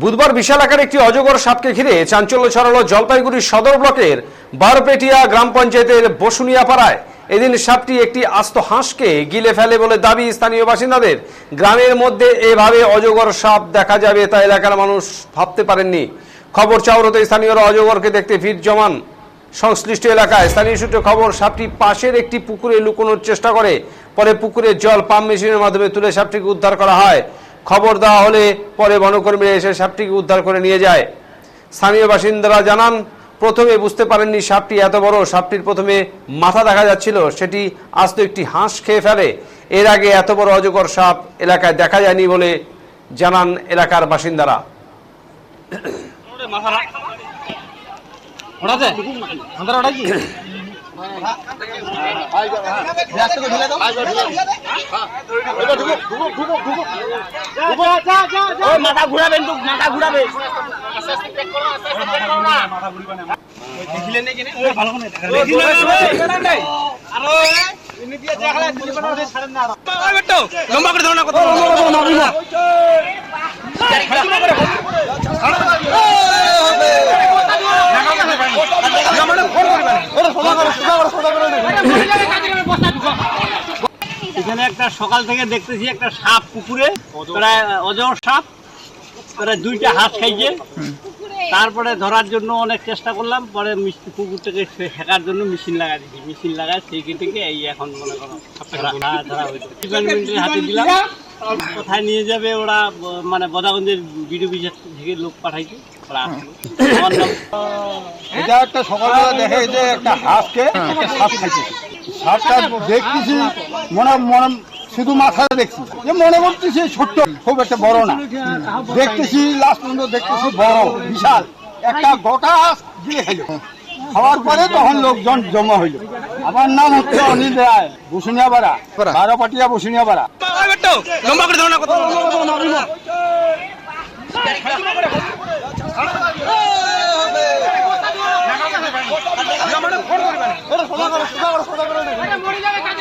বুধবার বিশাল আকার একটি অজগর সাপকে ঘিরে চাঞ্চল্য ছড়ালো জলপাইগুড়ি সদর ব্লকের বারপেটিয়া গ্রাম পঞ্চায়েতের বসুনিয়া পাড়ায় এদিন সাপটি একটি আস্ত হাঁসকে গিলে ফেলে বলে দাবি স্থানীয় বাসিন্দাদের। গ্রামের মধ্যে এভাবে অজগর সাপ দেখা যাবে তা এলাকার মানুষ ভাবতে পারেননি। খবর চাউরতে স্থানীয়রা অজগরকে দেখতে ভিড় জমান। সংশ্লিষ্ট এলাকায় স্থানীয় সূত্রে খবর, সাপটি পাশের একটি পুকুরে লুকোনোর চেষ্টা করে, পরে পুকুরের জল পাম্প মেশিনের মাধ্যমে তুলে সাপটিকে উদ্ধার করা হয়। খবর দেওয়া হলে পরে বনকর্মীরা এসে সাপটিকে উদ্ধার করে নিয়ে যায়। স্থানীয় বাসিন্দারা জানান, প্রথমে বুঝতে পারেননি সাপটি এত বড়। সাপটির প্রথমে মাথা দেখা যাচ্ছিল, সেটি আস্ত একটি হাঁস খেয়ে ফেলে। এর আগে এত বড় অজগর সাপ এলাকায় দেখা যায়নি বলে জানান এলাকার বাসিন্দারা। কি মাথা ঘুরাবেন তো মাথা ঘুরাবে লম্বা করে ধরো কত একটা সকাল থেকে দেখতেছি একটা সাপ পুকুরে প্রায় অজর সাপ প্রায় দুইটা হাঁস খাইছে। তারপরে ধরার জন্য অনেক চেষ্টা করলাম পরে থেকে হেঁকার জন্য মেশিন লাগা দিয়েছি। মেশিন লাগায় সেইখান থেকে এই এখন মনে করো ধরা- হ্যাঁ, ধরা হয়েছে। ডিপার্টমেন্টের হাতে দিলাম। কোথায় নিয়ে যাবে ওরা মানে বদাগঞ্জের থেকে লোক পাঠাইছে এটা একটা সকালবেলা দেখে যে একটা হাঁসকে একটা সাপ খাইছে। সাপটা দেখতেছি, মনে মনে শুধু মাথা দেখছি। যে মনে করতেছি ছোট্ট, খুব একটা বড় না। দেখতেছি লাস্ট পর্যন্ত দেখতেছি বড়, বিশাল। একটা গোটা হাঁস দিয়ে খাইল খাওয়ার পরে তখন লোকজন জমা হইল। আমার নাম হচ্ছে অনিল রায় বসুনিয়া পাড়া বারোপাটিয়া বসুনিয়া পাড়া লম্বা করে ধরো না কত